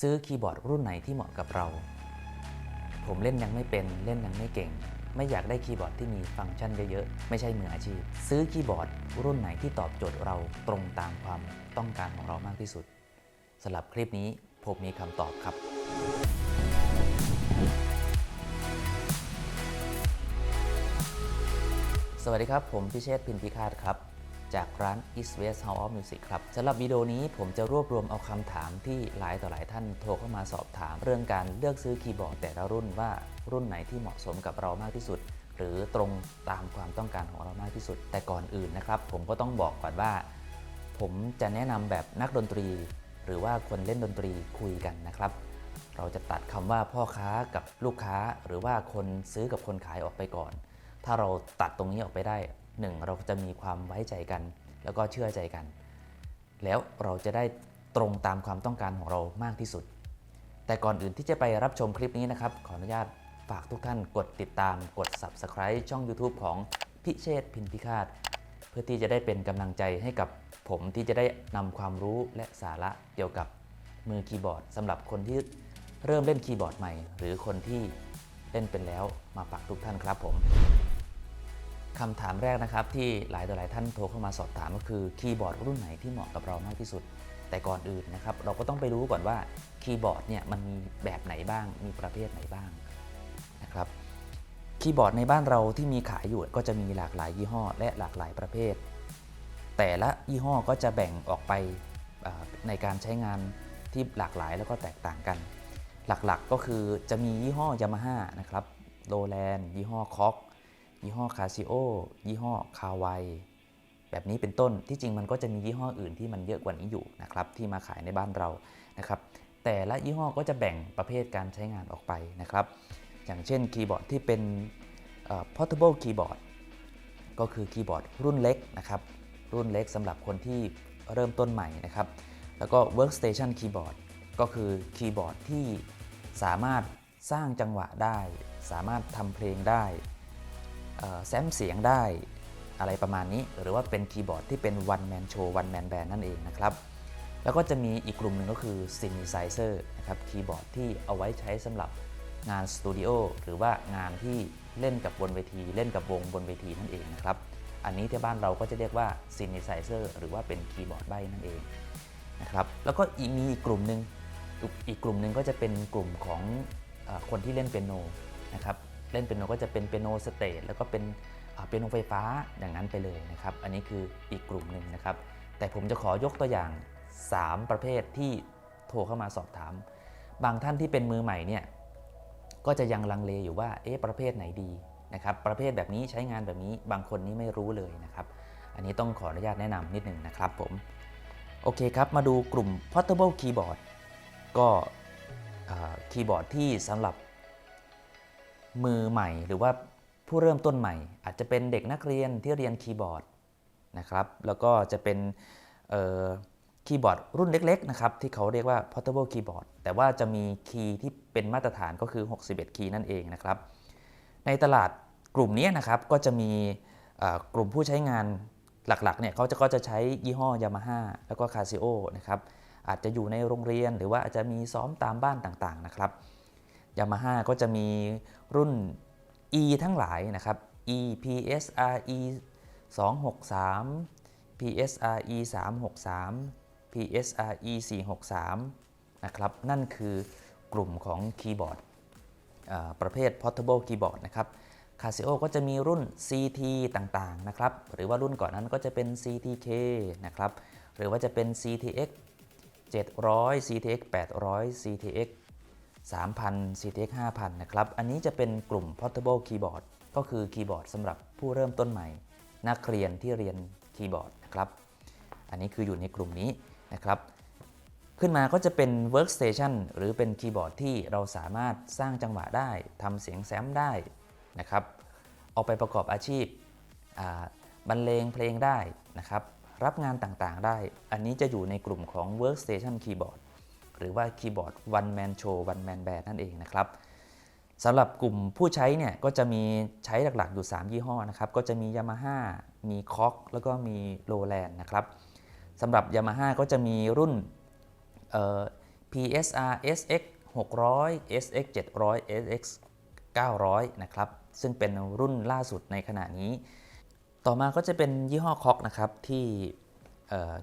ซื้อคีย์บอร์ดรุ่นไหนที่เหมาะกับเรา ผมเล่นยังไม่เป็นเล่นยังไม่เก่ง ไม่อยากได้คีย์บอร์ดที่มีฟังก์ชันเยอะๆ ไม่ใช่มืออาชีพ ซื้อคีย์บอร์ดรุ่นไหนที่ตอบโจทย์เราตรงตามความต้องการของเรามากที่สุดสำหรับคลิปนี้ผมมีคำตอบครับ สวัสดีครับ ผมพิเชษฐ์พินพิคาตครับ จากร้าน East West House of Music ครับสำหรับวิดีโอนี้ผมจะรวบรวมเอาคำถามที่หลายต่อหลายท่านโทรเข้ามาสอบถาม เรื่องการเลือกซื้อคีย์บอร์ดแต่ละรุ่นว่ารุ่นไหนที่เหมาะสมกับเรามากที่สุด หรือตรงตามความต้องการของเรามากที่สุด แต่ก่อนอื่นนะครับ ผมก็ต้องบอกก่อนว่า ผมจะแนะนำแบบนักดนตรี หรือว่าคนเล่นดนตรีคุยกันนะครับเราจะตัดคำว่าพ่อค้ากับลูกค้า หรือว่าคนซื้อกับคนขายออกไปก่อน ถ้าเราตัดตรงนี้ออกไปได้ หนึ่งเราจะมีความไว้ใจกัน แล้วก็เชื่อใจกัน แล้วเราจะได้ตรงตามความต้องการของเรามากที่สุด แต่ก่อนอื่นที่จะไปรับชมคลิปนี้นะครับ ขออนุญาตฝากทุกท่านกดติดตามกด Subscribe ช่อง YouTube ของพิเชษพินพิคาต เพื่อที่จะได้เป็นกำลังใจให้กับผมที่จะได้นำความรู้และสาระเกี่ยวกับมือคีย์บอร์ดสำหรับคนที่เริ่มเล่นคีย์บอร์ดใหม่ หรือคนที่เล่นเป็นแล้วมาฝากทุกท่านครับผม คำถามแรกนะครับที่หลายต่อหลายท่านโทรเข้ามาสอบถามก็คือคีย์บอร์ดรุ่นไหนที่เหมาะกับเรามากที่สุด แต่ก่อนอื่นนะครับเราก็ต้องไปรู้ก่อนว่าคีย์บอร์ดเนี่ยมันมีแบบไหนบ้าง มีประเภทไหนบ้างนะครับคีย์บอร์ดในบ้านเราที่มีขายอยู่ก็จะมีหลากหลายยี่ห้อ และหลากหลายประเภท แต่ละยี่ห้อก็จะแบ่งออกไปในการใช้งานที่หลากหลายแล้วก็แตกต่างกัน หลักๆก็คือจะมียี่ห้อยามาฮ่านะครับโ w แลนยี่ห้อคอก ยี่ห้อคาซิโอยี่ห้อคาไวแบบนี้เป็นต้นที่จริงมันก็จะมียี่ห้ออื่นที่มันเยอะกว่านี้อยู่นะครับที่มาขายในบ้านเรานะครับ แต่ละยี่ห้อก็จะแบ่งประเภทการใช้งานออกไปนะครับ อย่างเช่นคีย์บอร์ดที่เป็นเอ่อ portable keyboard ก็คือคีย์บอร์ดรุ่นเล็กนะครับ รุ่นเล็กสำหรับคนที่เริ่มต้นใหม่นะครับ แล้วก็ workstation keyboard ก็คือคีย์บอร์ดที่สามารถสร้างจังหวะได้ สามารถทำเพลงได้ แซมเสียงได้อะไรประมาณนี้ หรือว่าเป็นคีย์บอร์ดที่เป็น one man show one man band นั่นเองนะครับแล้วก็จะมีอีกกลุ่มหนึ่งก็คือ synthesizer นะครับคีย์บอร์ดที่เอาไว้ใช้สำหรับงานสตูดิโอหรือว่างานที่เล่นกับบนเวที เล่นกับวงบนเวทีนั่นเองนะครับ อันนี้ที่บ้านเราก็จะเรียกว่า synthesizer หรือว่าเป็นคีย์บอร์ดใบนั่นเองนะครับแล้วก็อีกมีอีกกลุ่มหนึ่งอีกกลุ่มหนึ่งก็จะเป็นกลุ่มของอคนที่เล่นเปียโนนะครับ เล่นเปียโนก็จะเป็นเปียโนสเตจแล้วก็เป็นเปียโนไฟฟ้าอย่างนั้นไปเลยนะครับอันนี้คืออีกกลุ่มหนึ่งนะครับ แต่ผมจะขอยกตัวอย่าง 3 ประเภทที่โทรเข้ามาสอบถาม บางท่านที่เป็นมือใหม่เนี่ยก็จะยังลังเลอยู่ว่าเอ๊ะประเภทไหนดีนะครับประเภทแบบนี้ใช้งานแบบนี้บางคนนี่ไม่รู้เลยนะครับ อันนี้ต้องขออนุญาตแนะนำนิดหนึ่งนะครับผมโอเคครับ มาดูกลุ่ม portable keyboard ก็คีย์บอร์ดที่สำหรับ มือใหม่ หรือว่าผู้เริ่มต้นใหม่ อาจจะเป็นเด็กนักเรียนที่เรียนคีย์บอร์ดนะครับ แล้วก็จะเป็นคีย์บอร์ดรุ่นเล็กๆนะครับที่เขาเรียกว่า portable keyboard แต่ว่าจะมีคีย์ที่เป็นมาตรฐานก็คือ 61 คีย์นั่นเองนะครับ ในตลาดกลุ่มนี้นะครับก็จะมีกลุ่มผู้ใช้งานหลักๆเนี่ยเขาจะก็จะใช้ยี่ห้อยามาฮ่าแล้วก็คาซิโอนะครับอาจจะอยู่ในโรงเรียนหรือว่าอาจจะมีซ้อมตามบ้านต่างๆนะครับ ยามาฮ่าก็จะมีรุ่น E ทั้งหลายนะครับ E PSRE 263 PSRE 363 PSRE 463นะครับนั่นคือกลุ่มของคีย์บอร์ดประเภท portable keyboard นะครับ Casio ก็จะมีรุ่น CT ต่างๆนะครับ หรือว่ารุ่นก่อนนั้นก็จะเป็น CTK นะครับ หรือว่าจะเป็น CTX 700 CTX 800 CTX 3,000 CTX 5,000 นะครับ อันนี้จะเป็นกลุ่ม portable keyboard ก็คือคีย์บอร์ดสำหรับผู้เริ่มต้นใหม่ นักเรียนที่เรียนคีย์บอร์ดนะครับ อันนี้คืออยู่ในกลุ่มนี้นะครับ ขึ้นมาก็จะเป็น workstation หรือเป็นคีย์บอร์ดที่เราสามารถสร้างจังหวะได้ทำเสียงแซมได้นะครับเอาไปประกอบอาชีพบรรเลงเพลงได้นะครับ รับงานต่างๆได้ อันนี้จะอยู่ในกลุ่มของ workstation keyboard หรือว่าคีย์บอร์ด one man show one man band นั่นเองนะครับสำหรับกลุ่มผู้ใช้เนี่ยก็จะมีใช้หลักๆอยู่ 3 ยี่ห้อนะครับ ก็จะมี Yamaha มี c o แล้วก็มี Lowland นะครับสำหรับ Yamaha ก็จะมีรุ่น PSR SX 600 SX 700 SX 900 นะครับ ซึ่งเป็นรุ่นล่าสุดในขณะนี้ ต่อมาก็จะเป็นยี่ห้อคอกนะครับที่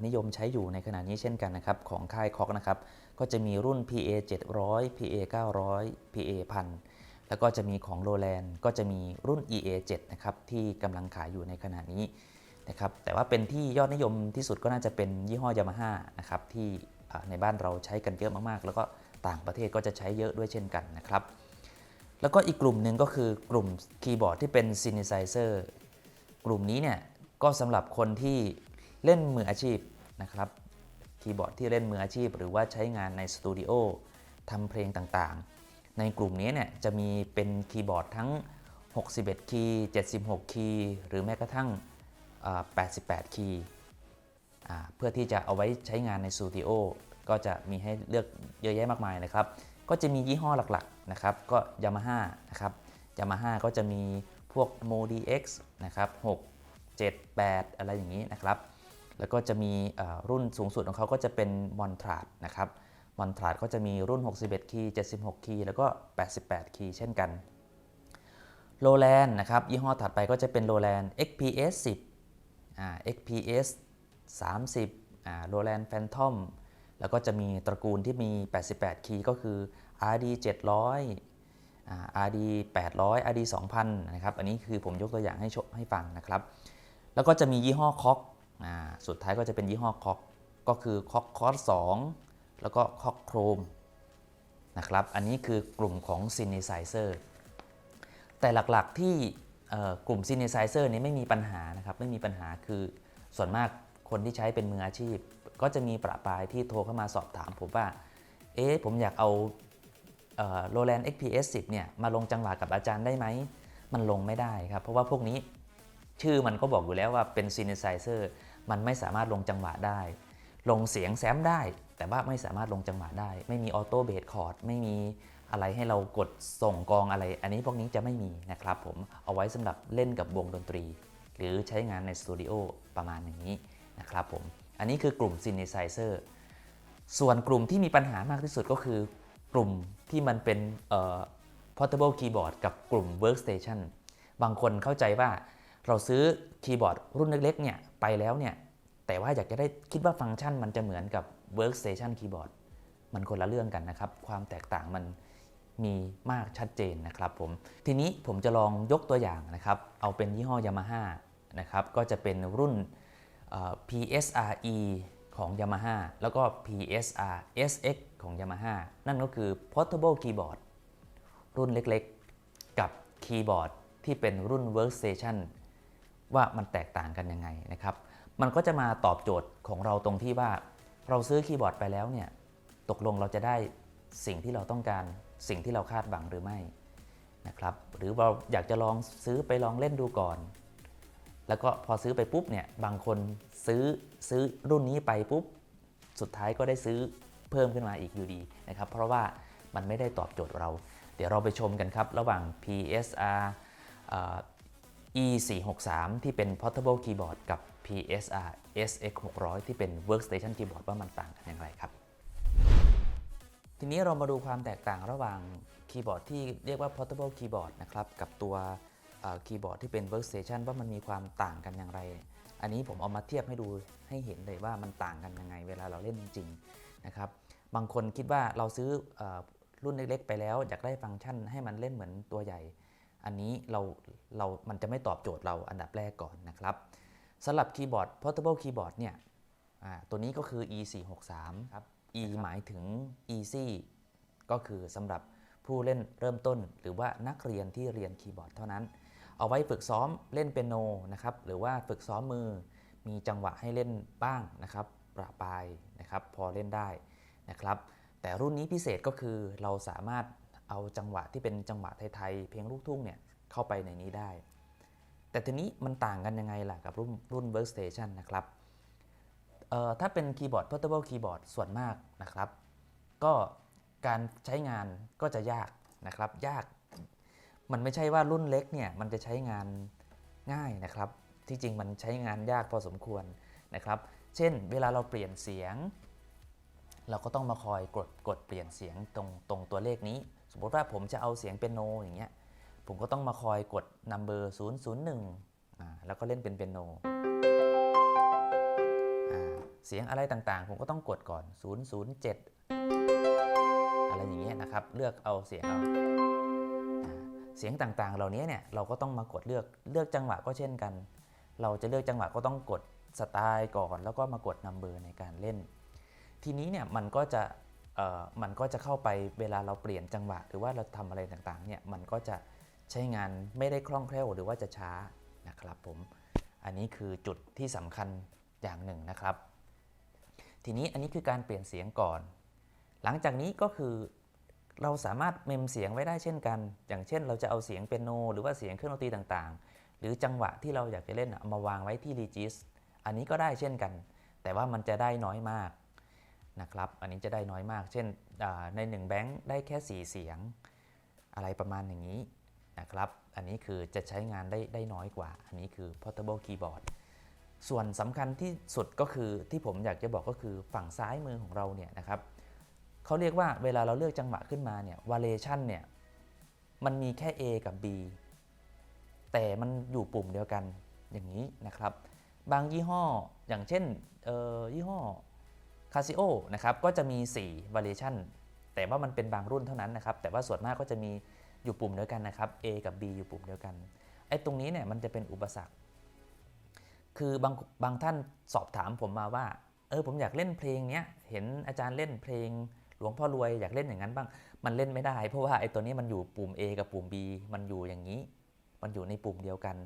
นิยมใช้อยู่ในขณะนี้เช่นกันนะครับของค่ายคอกนะครับ ก็จะมีรุ่น PA 700 PA 900 PA 1000 แล้วก็จะมีของโรแลนด์ก็จะมีรุ่น EA 7นะครับที่กำลังขายอยู่ในขณะนี้นะครับแต่ว่าเป็นที่ยอดนิยมที่สุดก็น่าจะเป็นยี่ห้อยามาฮ่านะครับที่ในบ้านเราใช้กันเยอะมากๆ แล้วก็ต่างประเทศก็จะใช้เยอะด้วยเช่นกันนะครับ แล้วก็อีกกลุ่มหนึ่งก็คือกลุ่มคีย์บอร์ดที่เป็นซินิไซเซอร์กลุ่มนี้เนี่ยก็สำหรับคนที่เล่นมืออาชีพนะครับ คีย์บอร์ดที่เล่นมืออาชีพ หรือว่าใช้งานในสตูดิโอทำเพลงต่างๆ ในกลุ่มนี้เนี่ยจะมีเป็นคีย์บอร์ดทั้ง 61 คีย์ 76 คีย์ หรือแม้กระทั่ง 88 คีย์เพื่อที่จะเอาไว้ใช้งานในสตูดิโอก็จะมีให้เลือกเยอะแยะมากมายนะครับ ก็จะมียี่ห้อหลักๆนะครับ ก็ Yamaha นะครับ Yamaha ก็จะมีพวก Modi X นะครับ 6 7 8 อะไรอย่างนี้นะครับ แล้วก็จะมีรุ่นสูงสุดของเขาก็จะเป็น m o n t r a d นะครับ m o n t r a d ก็จะมีรุ่น 61 คีย์ 76 คีย์ แล้วก็ 88 คีย์เช่นกันโ o แลนนะครับยี่ห้อถัดไปก็จะเป็น o ลแลน XPS 10อ่า XPS 30อ่า o ลแลน Phantom แล้วก็จะมีตระกูลที่มี 88 คีย์ก็คือ RD 700อ่า RD 800 RD 2000นะครับ อันนี้คือผมยกตัวอย่างให้ให้ฟังนะครับ แล้วก็จะมียี่ห้อคอก สุดท้ายก็จะเป็นยี่ห้อคอกก็คือคอกคอร์ส2แล้วก็คอกโครมนะครับ อันนี้คือกลุ่มของซิน t ไซเซอร์แต่หลักๆที่กลุ่มซิน t ไซเซอร์นี้ไม่มีปัญหานะครับ ไม่มีปัญหาคือส่วนมากคนที่ใช้เป็นมืออาชีพ ก็จะมีประปรายที่โทรเข้ามาสอบถามผมว่า เอ๊ะผมอยากเอาโรแลนด์ XPS 10 เนี่ย มาลงจังหวะกับอาจารย์ได้ไหม มันลงไม่ได้ครับ เพราะว่าพวกนี้ชื่อมันก็บอกอยู่แล้วว่าเป็นซิน t ไซเซอร์ มันไม่สามารถลงจังหวะได้ ลงเสียงแซมได้ แต่ว่าไม่สามารถลงจังหวะได้ ไม่มีออโต้เบสคอร์ดไม่มีอะไรให้เรากดส่งกองอะไร อันนี้พวกนี้จะไม่มีนะครับผมเอาไว้สำหรับเล่นกับวงดนตรี หรือใช้งานในสตูดิโอประมาณอย่างนี้นะครับผมอันนี้คือกลุ่มซิน t ไซเซอร์ส่วนกลุ่มที่มีปัญหามากที่สุดก็คือกลุ่มที่มันเป็นเอ่อ portable keyboard กับกลุ่ม workstation บางคนเข้าใจว่า เราซื้อคีย์บอร์ดรุ่นเล็กๆเนี่ยไปแล้วเนี่ยแต่ว่าอยากจะได้คิดว่าฟังก์ชันมันจะเหมือนกับ workstation keyboard มันคนละเรื่องกันนะครับ ความแตกต่างมันมีมากชัดเจนนะครับผม ทีนี้ผมจะลองยกตัวอย่างนะครับ เอาเป็นยี่ห้อ Yamaha นะครับ ก็จะเป็นรุ่น PSRE ของ Yamaha แล้วก็ PSR SX ของ Yamaha นั่นก็คือ portable keyboard รุ่นเล็กๆ กับคีย์บอร์ดที่เป็นรุ่น workstation ว่ามันแตกต่างกันยังไงนะครับ มันก็จะมาตอบโจทย์ของเราตรงที่ว่าเราซื้อคีย์บอร์ดไปแล้วเนี่ยตกลงเราจะได้สิ่งที่เราต้องการสิ่งที่เราคาดหวังหรือไม่นะครับ หรือเราอยากจะลองซื้อไปลองเล่นดูก่อน แล้วก็พอซื้อไปปุ๊บเนี่ยบางคนซื้อซื้อรุ่นนี้ไปปุ๊บสุดท้ายก็ได้ซื้อเพิ่มขึ้นมาอีกอยู่ดีนะครับ เพราะว่ามันไม่ได้ตอบโจทย์เรา เดี๋ยวเราไปชมกันครับ ระหว่าง PSR E463 ที่เป็น portable keyboard กับ PSR SX600 ที่เป็น workstation keyboard ว่ามันต่างกันอย่างไรครับ ทีนี้เรามาดูความแตกต่างระหว่างคีย์บอร์ดที่เรียกว่า portable keyboard นะครับ กับตัวคีย์บอร์ดที่เป็น workstation ว่ามันมีความต่างกันอย่างไร อันนี้ผมเอามาเทียบให้ดูให้เห็นเลยว่ามันต่างกันยังไง เวลาเราเล่นจริงๆนะครับบางคนคิดว่าเราซื้อเออรุ่นเล็กๆไปแล้ว อยากได้ฟังก์ชันให้มันเล่นเหมือนตัวใหญ่ อันนี้เราเรามันจะไม่ตอบโจทย์เราอันดับแรกก่อนนะครับสำหรับคีย์บอร์ด portable keyboard เนี่ยอ่าตัวนี้ก็คือ E463 ครับ E หมายถึง easy ก็คือสำหรับผู้เล่นเริ่มต้น หรือว่านักเรียนที่เรียนคีย์บอร์ดเท่านั้น เอาไว้ฝึกซ้อมเล่นเปียโนนะครับหรือว่าฝึกซ้อมมือ มีจังหวะให้เล่นบ้างนะครับประปรายนะครับพอเล่นได้นะครับแต่รุ่นนี้พิเศษก็คือเราสามารถ เอาจังหวะที่เป็นจังหวะไทยๆเพลงลูกทุ่งเนี่ยเข้าไปในนี้ได้ แต่ทีนี้มันต่างกันยังไงล่ะกับรุ่นรุ่น workstation นะครับเอ่อถ้าเป็นคีย์บอร์ด portable keyboard ส่วนมากนะครับ ก็การใช้งานก็จะยากนะครับ ยาก มันไม่ใช่ว่ารุ่นเล็กเนี่ยมันจะใช้งานง่ายนะครับ ที่จริงมันใช้งานยากพอสมควรนะครับ เช่น เวลาเราเปลี่ยนเสียง เราก็ต้องมาคอยกดกดเปลี่ยนเสียงตรงตรงตัวเลขนี้ สมมติว่าผมจะเอาเสียงเปียโนอย่างเงี้ยผมก็ต้องมาคอยกด number 001อ่าแล้วก็เล่นเป็นเปียโนอ่าเสียงอะไรต่างๆ ผมก็ต้องกดก่อน 007 อะไรอย่างเงี้ยนะครับ เลือกเอาเสียงเอาเสียงต่างๆ เหล่านี้เนี่ยเราก็ต้องมากดเลือกเลือกจังหวะก็เช่นกัน เราจะเลือกจังหวะก็ต้องกดสไตล์ก่อน แล้วก็มากด number ในการเล่น ทีนี้เนี่ยมันก็จะ มันก็จะเข้าไปเวลาเราเปลี่ยนจังหวะ หรือว่าเราทำอะไรต่างๆเนี่ยมันก็จะใช้งานไม่ได้คล่องแคล่วหรือว่าจะช้านะครับผมอันนี้คือจุดที่สำคัญอย่างหนึ่งนะครับ ทีนี้อันนี้คือการเปลี่ยนเสียงก่อน หลังจากนี้ก็คือเราสามารถเมมเสียงไว้ได้เช่นกัน อย่างเช่น เราจะเอาเสียงเปียโน หรือว่าเสียงเครื่องดนตรีต่างๆ หรือจังหวะที่เราอยากจะเล่นเอามาวางไว้ที่ Regis อันนี้ก็ได้เช่นกัน แต่ว่ามันจะได้น้อยมาก นะครับ อันนี้จะได้น้อยมาก เช่นใน1แบงค์ได้แค่ 4 เสียง อะไรประมาณอย่างนี้นะครับ อันนี้คือจะใช้งานได้ได้น้อยกว่า อันนี้คือ portable keyboard ส่วนสำคัญที่สุดก็คือที่ผมอยากจะบอกก็คือฝั่งซ้ายมือของเราเนี่ยนะครับเขาเรียกว่าเวลาเราเลือกจังหวะขึ้นมาเนี่ย v a r i a t i เนี่ยมันมีแค่ A กับ B แต่มันอยู่ปุ่มเดียวกันอย่างนี้นะครับ บางยี่ห้ออย่างเช่นยี่ห้อ Casio นะครับก็จะมี 4 variation แต่ว่ามันเป็นบางรุ่นเท่านั้นนะครับ แต่ว่าส่วนมากก็จะมีอยู่ปุ่มเดียวกันนะครับ A กับ B อยู่ปุ่มเดียวกัน ไอ้ตรงนี้เนี่ยมันจะเป็นอุปสรรค คือบางบางท่านสอบถามผมมาว่า เออผมอยากเล่นเพลงเนี้ย เห็นอาจารย์เล่นเพลงหลวงพ่อรวยอยากเล่นอย่างนั้นบ้าง มันเล่นไม่ได้ เพราะว่าไอ้ตัวนี้มันอยู่ปุ่ม A กับปุ่ม B มันอยู่อย่างนี้ มันอยู่ในปุ่มเดียวกัน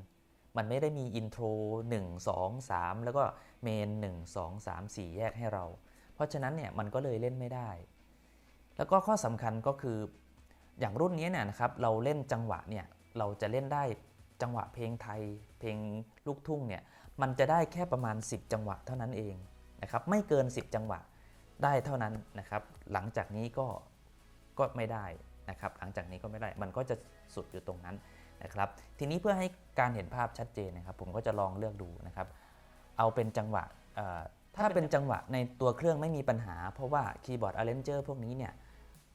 มันไม่ได้มีอินโทร1 2 3 แล้วก็เมน 1 2 3 4 แยกให้เรา เพราะฉะนั้นเนี่ยมันก็เลยเล่นไม่ได้ แล้วก็ข้อสำคัญก็คืออย่างรุ่นนี้เนี่ยนะครับเราเล่นจังหวะเนี่ยเราจะเล่นได้จังหวะเพลงไทย เพลงลูกทุ่งเนี่ยมันจะได้แค่ประมาณ 10 จังหวะเท่านั้นเองนะครับไม่เกิน 10 จังหวะได้เท่านั้นนะครับ หลังจากนี้ก็ก็ไม่ได้นะครับ หลังจากนี้ก็ไม่ได้มันก็จะสุดอยู่ตรงนั้นนะครับ ทีนี้เพื่อให้การเห็นภาพชัดเจนนะครับ ผมก็จะลองเลือกดูนะครับ เอาเป็นจังหวะ ถ้าเป็นจังหวะในตัวเครื่องไม่มีปัญหา เพราะว่าคีย์บอร์ด Arranger พวกนี้เนี่ย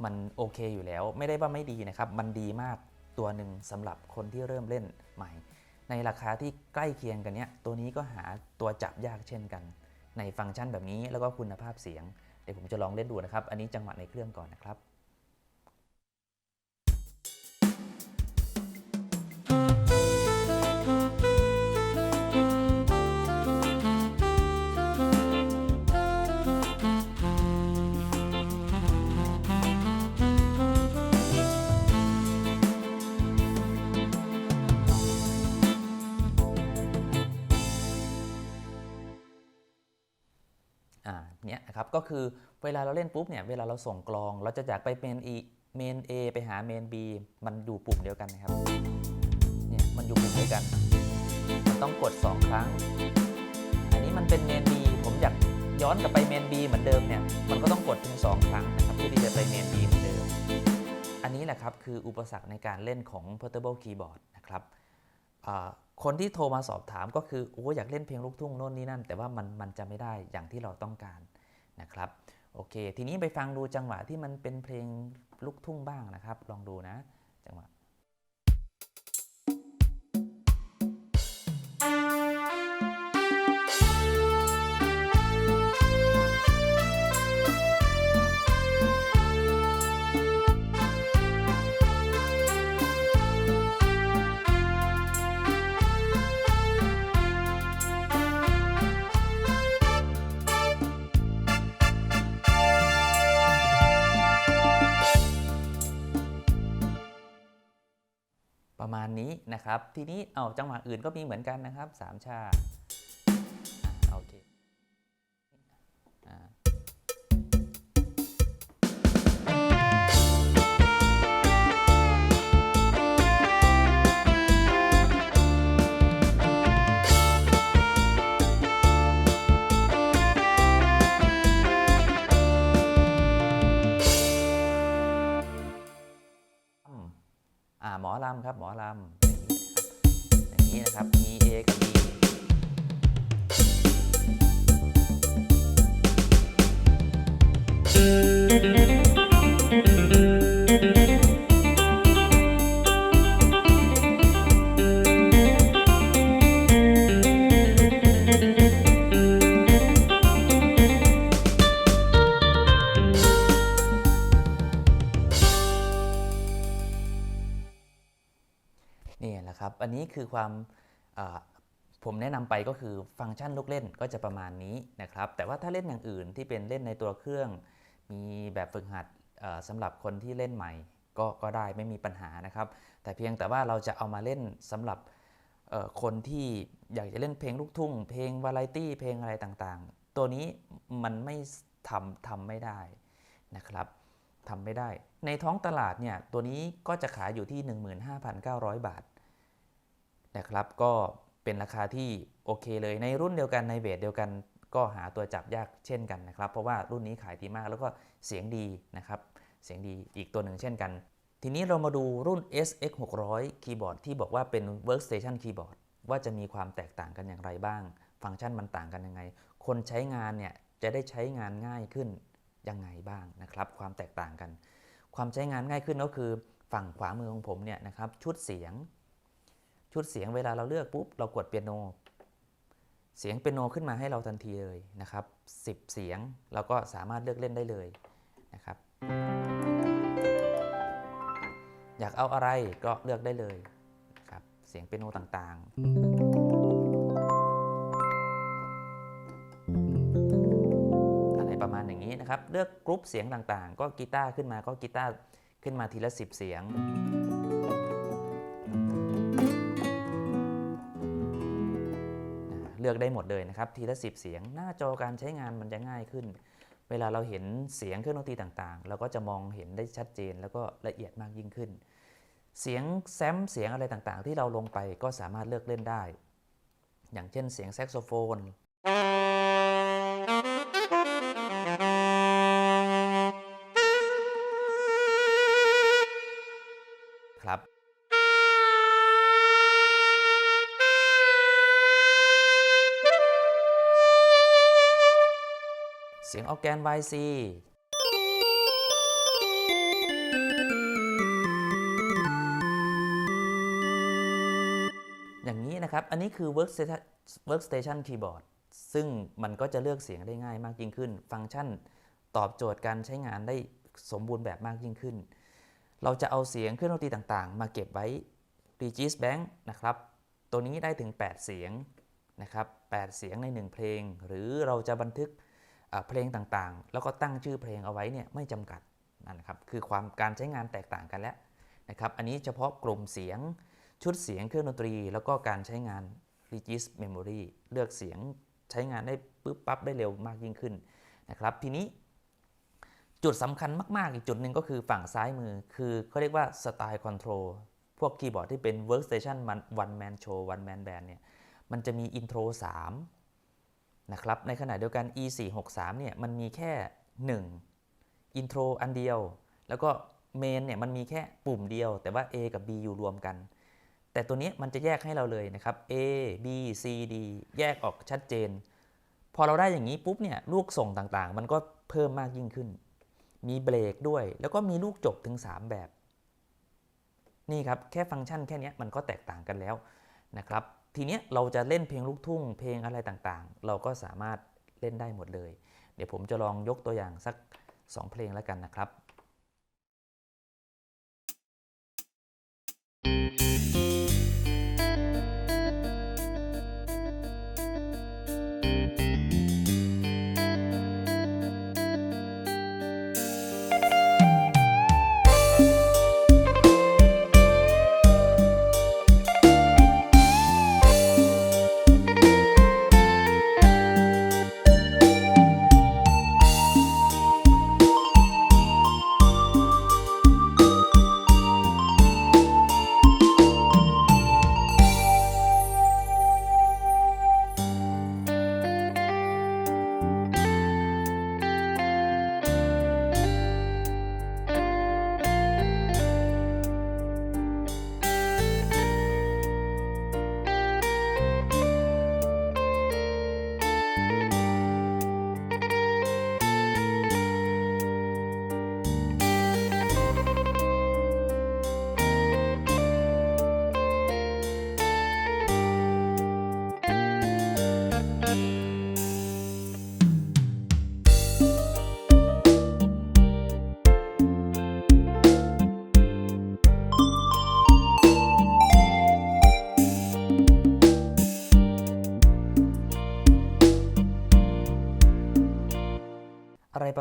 มันโอเคอยู่แล้ว ไม่ได้ว่าไม่ดีนะครับ มันดีมากตัวหนึ่งสำหรับคนที่เริ่มเล่นใหม่ ในราคาที่ใกล้เคียงกันเนี้ยตัวนี้ก็หาตัวจับยากเช่นกัน ในฟังก์ชันแบบนี้แล้วก็คุณภาพเสียง เดี๋ยวผมจะลองเล่นดูนะครับ อันนี้จังหวะในเครื่องก่อนนะครับ อ่าเนี่ยนะครับก็คือเวลาเราเล่นปุ๊บเนี่ยเวลาเราส่งกลอง เราจะจากไปเมน E เมน A ไปหาเมน B มันอยู่ปุ่มเดียวกันนะครับเนี่ยมันอยู่ปุ่มเดียวกัน มันต้องกด 2 ครั้ง อันนี้มันเป็นเมน B ผมอยากย้อนกลับไปเมน B เหมือนเดิมเนี่ยมันก็ต้องกดถึง 2 ครั้งนะครับเพื่อที่จะไปเมน B เหมือนเดิม อันนี้แหละครับคืออุปสรรคในการเล่นของ portable keyboard นะครับ คนที่โทรมาสอบถามก็คือโอ้อยากเล่นเพลงลูกทุ่งโน่นนี่นั่น แต่ว่ามันมันจะไม่ได้อย่างที่เราต้องการนะครับโอเค ทีนี้ไปฟังดูจังหวะที่มันเป็นเพลงลูกทุ่งบ้างนะครับ ลองดูนะ จังหวะประ นะครับ ทีนี้เอาจังหวะอื่นก็มีเหมือนกันนะครับสามชาโอเคหมอลำครับหมอลำ นี้นะครับอย่างนี้นะครับ มี A กับ B อืม้คือความผมแนะนำไปก็คือฟังก์ชันลูกเล่นก็จะประมาณนี้นะครับ แต่ว่าถ้าเล่นอย่างอื่นที่เป็นเล่นในตัวเครื่อง มีแบบฝึกหัดเอ่อสำหรับคนที่เล่นใหม่ก็ก็ได้ไม่มีปัญหานะครับ แต่เพียงแต่ว่าเราจะเอามาเล่นสำหรับคนที่อยากจะเล่นเพลงลูกทุ่ง เพลงวาไรตี้เพลงอะไรต่างๆ ตัวนี้มันไม่ทำทำไม่ได้นะครับทำไม่ได้ ในท้องตลาดเนี่ยตัวนี้ก็จะขายอยู่ที่ 15,900 บาท นะครับ ก็เป็นราคาที่โอเคเลยในรุ่นเดียวกันในเวทเดียวกัน ก็หาตัวจับยากเช่นกันนะครับ เพราะว่ารุ่นนี้ขายดีมากแล้วก็เสียงดีนะครับเสียงดีอีกตัวหนึ่งเช่นกัน ทีนี้เรามาดูรุ่น SX 600คีย์บอร์ดที่บอกว่าเป็น Workstation Keyboard ว่าจะมีความแตกต่างกันอย่างไรบ้าง ฟังก์ชันมันต่างกันยังไง คนใช้งานเนี่ยจะได้ใช้งานง่ายขึ้นยังไงบ้างนะครับ ความแตกต่างกัน ความใช้งานง่ายขึ้นก็คือ ฝั่งขวามือของผมเนี่ยนะครับชุดเสียง ชุดเสียงเวลาเราเลือกปุ๊บเรากดเปียโน เสียงเปียโนขึ้นมาให้เราทันทีเลยนะครับ 10 เสียงเราก็สามารถเลือกเล่นได้เลยนะครับ อยากเอาอะไรก็เลือกได้เลยนะครับเสียงเปียโนต่างๆ อะไรประมาณอย่างนี้นะครับ เลือกกรุ๊ปเสียงต่างๆ ก็กีตาร์ขึ้นมาก็กีตาร์ขึ้นมาทีละ 10 เสียง เลือกได้หมดเลยนะครับทีละ 10 เสียง หน้าจอการใช้งานมันจะง่ายขึ้น เวลาเราเห็นเสียงเครื่องดนตรีต่างๆ เราก็จะมองเห็นได้ชัดเจนแล้วก็ละเอียดมากยิ่งขึ้น เสียงแซมเสียงอะไรต่างๆ ที่เราลงไปก็สามารถเลือกเล่นได้ อย่างเช่นเสียงแซกโซโฟน เสียงออแกน YC อย่างนี้นะครับ อันนี้คือ workstation workstation keyboard ซึ่งมันก็จะเลือกเสียงได้ง่ายมากยิ่งขึ้น ฟังก์ชันตอบโจทย์การใช้งานได้สมบูรณ์แบบมากยิ่งขึ้น เราจะเอาเสียงเครื่องดนตรีต่างๆ มาเก็บไว้ Regis Bank นะครับ ตัวนี้ได้ถึง 8 เสียงนะครับ 8 เสียงใน 1 เพลง หรือเราจะบันทึก เพลงต่างๆ แล้วก็ตั้งชื่อเพลงเอาไว้เนี่ยไม่จำกัดนั่นนะครับคือความการใช้งานแตกต่างกันแล้วนะครับอันนี้เฉพาะกลุ่มเสียงชุดเสียงเครื่องดนตรี แล้วก็การใช้งาน Regis Memory เลือกเสียงใช้งานได้ปึ๊บปั๊บได้เร็วมากยิ่งขึ้นนะครับทีนี้จุดสำคัญมาก ๆ อีกจุดหนึ่งก็คือฝั่งซ้ายมือ คือเขาเรียกว่า Style Control พวกคีย์บอร์ดที่เป็น Workstation One Man Show One Man Band เนี่ยมันจะมี Intro 3 นะครับในขณะเดียวกัน E 4 6 3เนี่ยมันมีแค่1 Intro อันเดียว แล้วก็ Main เนี่ยมันมีแค่ปุ่มเดียว แต่ว่า A กับ B อยู่รวมกัน แต่ตัวนี้มันจะแยกให้เราเลยนะครับ A B C D แยกออกชัดเจน พอเราได้อย่างนี้ปุ๊บเนี่ยลูกส่งต่างๆ มันก็เพิ่มมากยิ่งขึ้น มีเบรกด้วย แล้วก็มีลูกจบถึง 3 แบบ นี่ครับแค่ฟังก์ชันแค่เนี้ยมันก็แตกต่างกันแล้วนะครับ ทีเนี้ยเราจะเล่นเพลงลูกทุ่ง เพลงอะไรต่างๆ เราก็สามารถเล่นได้หมดเลย เดี๋ยวผมจะลองยกตัวอย่างสัก 2 เพลงแล้วกันนะครับ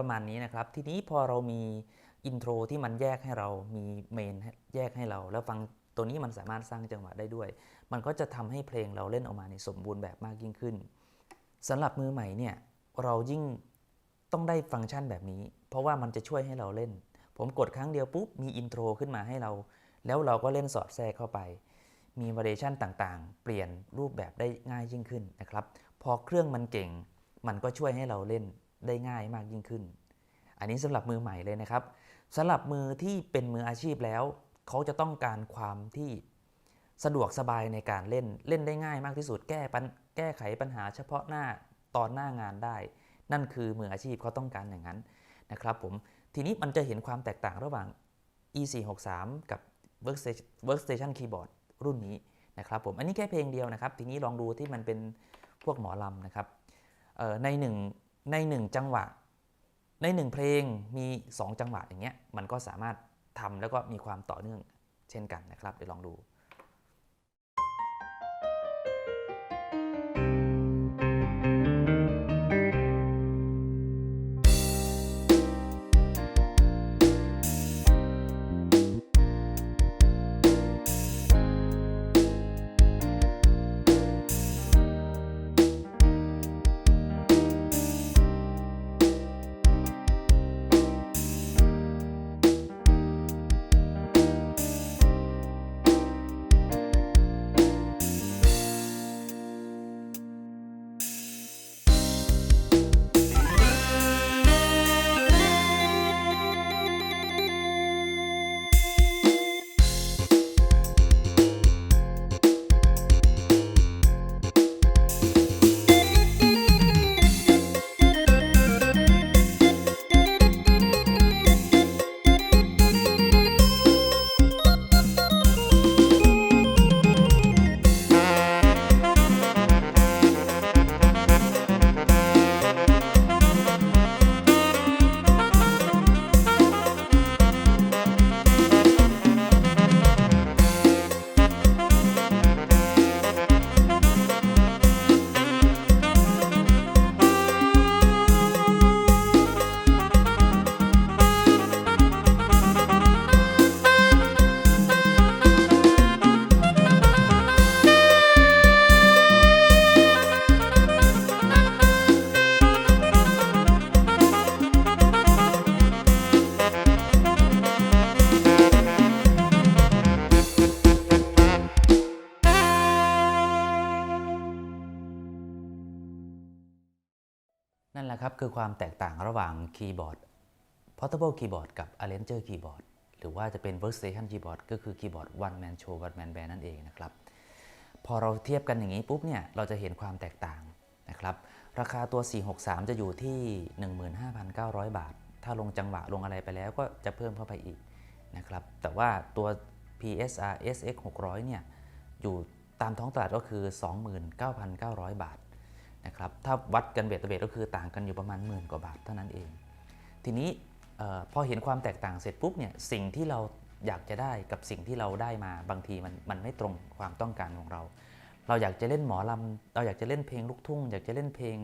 ประมาณนี้นะครับ ทีนี้พอเรามีอินโทรที่มันแยกให้เรามีเมนแยกให้เรา แล้วฟังตัวนี้มันสามารถสร้างจังหวะได้ด้วย มันก็จะทำให้เพลงเราเล่นออกมาในสมบูรณ์แบบมากยิ่งขึ้นสำหรับมือใหม่เนี่ยเรายิ่งต้องได้ฟังก์ชันแบบนี้ เพราะว่ามันจะช่วยให้เราเล่น ผมกดครั้งเดียวปุ๊บมีอินโทรขึ้นมาให้เรา แล้วเราก็เล่นสอดแทรกเข้าไป มีวาเรชันต่างๆ เปลี่ยนรูปแบบได้ง่ายยิ่งขึ้นนะครับ พอเครื่องมันเก่ง มันก็ช่วยให้เราเล่น ได้ง่ายมากยิ่งขึ้น อันนี้สำหรับมือใหม่เลยนะครับสำหรับมือที่เป็นมืออาชีพแล้ว เขาจะต้องการความที่สะดวกสบายในการเล่นเล่นได้ง่ายมากที่สุดแก้ปัญแก้ไขปัญหาเฉพาะหน้าตอนหน้างานได้ นั่นคือมืออาชีพเขาต้องการอย่างนั้นนะครับผมทีนี้มันจะเห็นความแตกต่างระหว่าง E463 กับ Workstation Workstation Keyboard รุ่นนี้นะครับผมอันนี้แค่เพลงเดียวนะครับ ทีนี้ลองดูที่มันเป็นพวกหมอลำนะครับในหนึ่ง ในหนึ่งจังหวะ ในหนึ่งเพลงมี 2 จังหวะอย่างเงี้ยมันก็สามารถทำแล้วก็มีความต่อเนื่องเช่นกันนะครับเดี๋ยวลองดู คือความแตกต่างระหว่างคีย์บอร์ด Portable Keyboard กับ Arranger Keyboard หรือว่าจะเป็น Workstation Keyboard ก็คือคีย์บอร์ด One Man Show One Man Band นั่นเองนะครับ พอเราเทียบกันอย่างนี้ปุ๊บเนี่ยเราจะเห็นความแตกต่างนะครับ ราคาตัว 463 จะอยู่ที่ 15,900 บาท ถ้าลงจังหวะลงอะไรไปแล้วก็จะเพิ่มเข้าไปอีกนะครับ แต่ว่าตัว PSR SX 600 เนี่ยอยู่ตามท้องตลาดก็คือ 29,900 บาท นะครับถ้าวัดกันเบสต่อเบสก็คือต่างกันอยู่ประมาณหมื่นกว่าบาทเท่านั้นเอง ทีนี้ออพอเห็นความแตกต่างเสร็จปุ๊บเนี่ยสิ่งที่เราอยากจะได้กับสิ่งที่เราได้มาบางทีมันมันไม่ตรงความต้องการของเรา เราอยากจะเล่นหมอลำเราอยากจะเล่นเพลงลูกทุ่ง อยากจะเล่นเพลง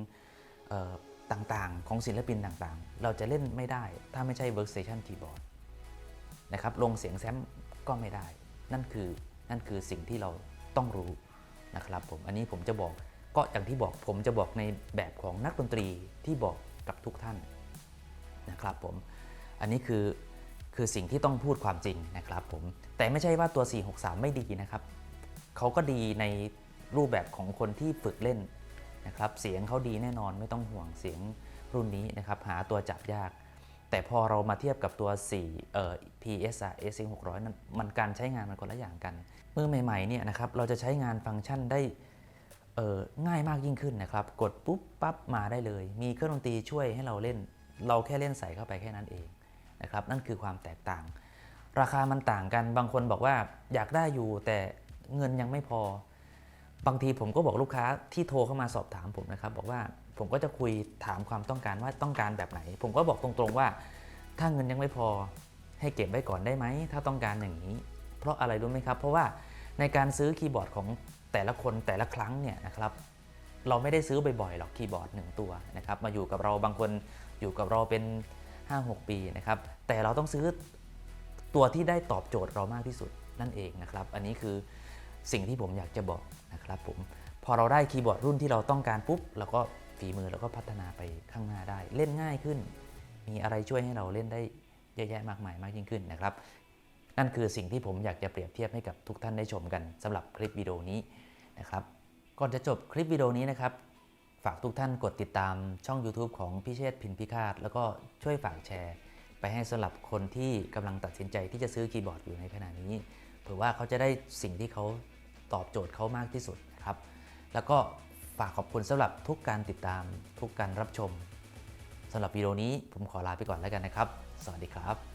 ต่างๆ ของศิลปินต่างๆ เราจะเล่นไม่ได้ ถ้าไม่ใช่ workstation keyboard นะครับลงเสียงแซมก็ไม่ได้ นั่นคือนั่นคือสิ่งที่เราต้องรู้นะครับผมอันนี้ผมจะบอก ก็อย่างที่บอกผมจะบอกในแบบของนักดนตรีที่บอกกับทุกท่านนะครับผมอันนี้คือคือสิ่งที่ต้องพูดความจริงนะครับผมแต่ไม่ใช่ว่าตัว 463 ไม่ดีนะครับเขาก็ดีในรูปแบบของคนที่ฝึกเล่นนะครับเสียงเขาดีแน่นอนไม่ต้องห่วงเสียงรุ่นนี้นะครับหาตัวจับยาก แต่พอเรามาเทียบกับตัว 4 เอ่อ PSR S 600นั้นมันการใช้งานมันคนละอย่างกัน เมื่อใหม่ๆเนี่ยนะครับเราจะใช้งานฟังก์ชันได้ ง่ายมากยิ่งขึ้นนะครับ กดปุ๊บปั๊บมาได้เลย มีเครื่องดนตรีช่วยให้เราเล่น เราแค่เล่นใส่เข้าไปแค่นั้นเองนะครับ นั่นคือความแตกต่าง ราคามันต่างกัน บางคนบอกว่าอยากได้อยู่แต่เงินยังไม่พอ บางทีผมก็บอกลูกค้าที่โทรเข้ามาสอบถามผมนะครับ บอกว่าผมก็จะคุยถามความต้องการว่าต้องการแบบไหน ผมก็บอกตรงๆว่า ถ้าเงินยังไม่พอให้เก็บไว้ก่อนได้ไหมถ้าต้องการอย่างนี้ เพราะอะไรรู้ไหมครับ เพราะว่าในการซื้อคีย์บอร์ดของ แต่ละคนแต่ละครั้งเนี่ยนะครับเราไม่ได้ซื้อบ่อยๆหรอกคีย์บอร์ดหนึ่งตัวนะครับมาอยู่กับเราบางคนอยู่กับเราเป็น 5-6 ปีนะครับแต่เราต้องซื้อตัวที่ได้ตอบโจทย์เรามากที่สุดนั่นเองนะครับอันนี้คือสิ่งที่ผมอยากจะบอกนะครับผมพอเราได้คีย์บอร์ดรุ่นที่เราต้องการปุ๊บเราก็ฝีมือเราก็พัฒนาไปข้างหน้าได้ เล่นง่ายขึ้น มีอะไรช่วยให้เราเล่นได้เยอะแยะมากมายมากยิ่งขึ้นนะครับ นั่นคือสิ่งที่ผมอยากจะเปรียบเทียบให้กับทุกท่านได้ชมกันสำหรับคลิปวิดีโอนี้ นะครับ ก่อนจะจบคลิปวิดีโอนี้นะครับ ฝากทุกท่านกดติดตามช่อง YouTube ของพี่เชษฐ์พินพิฆาต แล้วก็ช่วยฝากแชร์ ไปให้สำหรับคนที่กำลังตัดสินใจที่จะซื้อคีย์บอร์ดอยู่ในขณะนี้เผื่อว่าเขาจะได้สิ่งที่เขาตอบโจทย์เขามากที่สุดนะครับ แล้วก็ฝากขอบคุณสำหรับทุกการติดตามทุกการรับชมสำหรับวิดีโอนี้ผมขอลาไปก่อนแล้วกันนะครับ สวัสดีครับ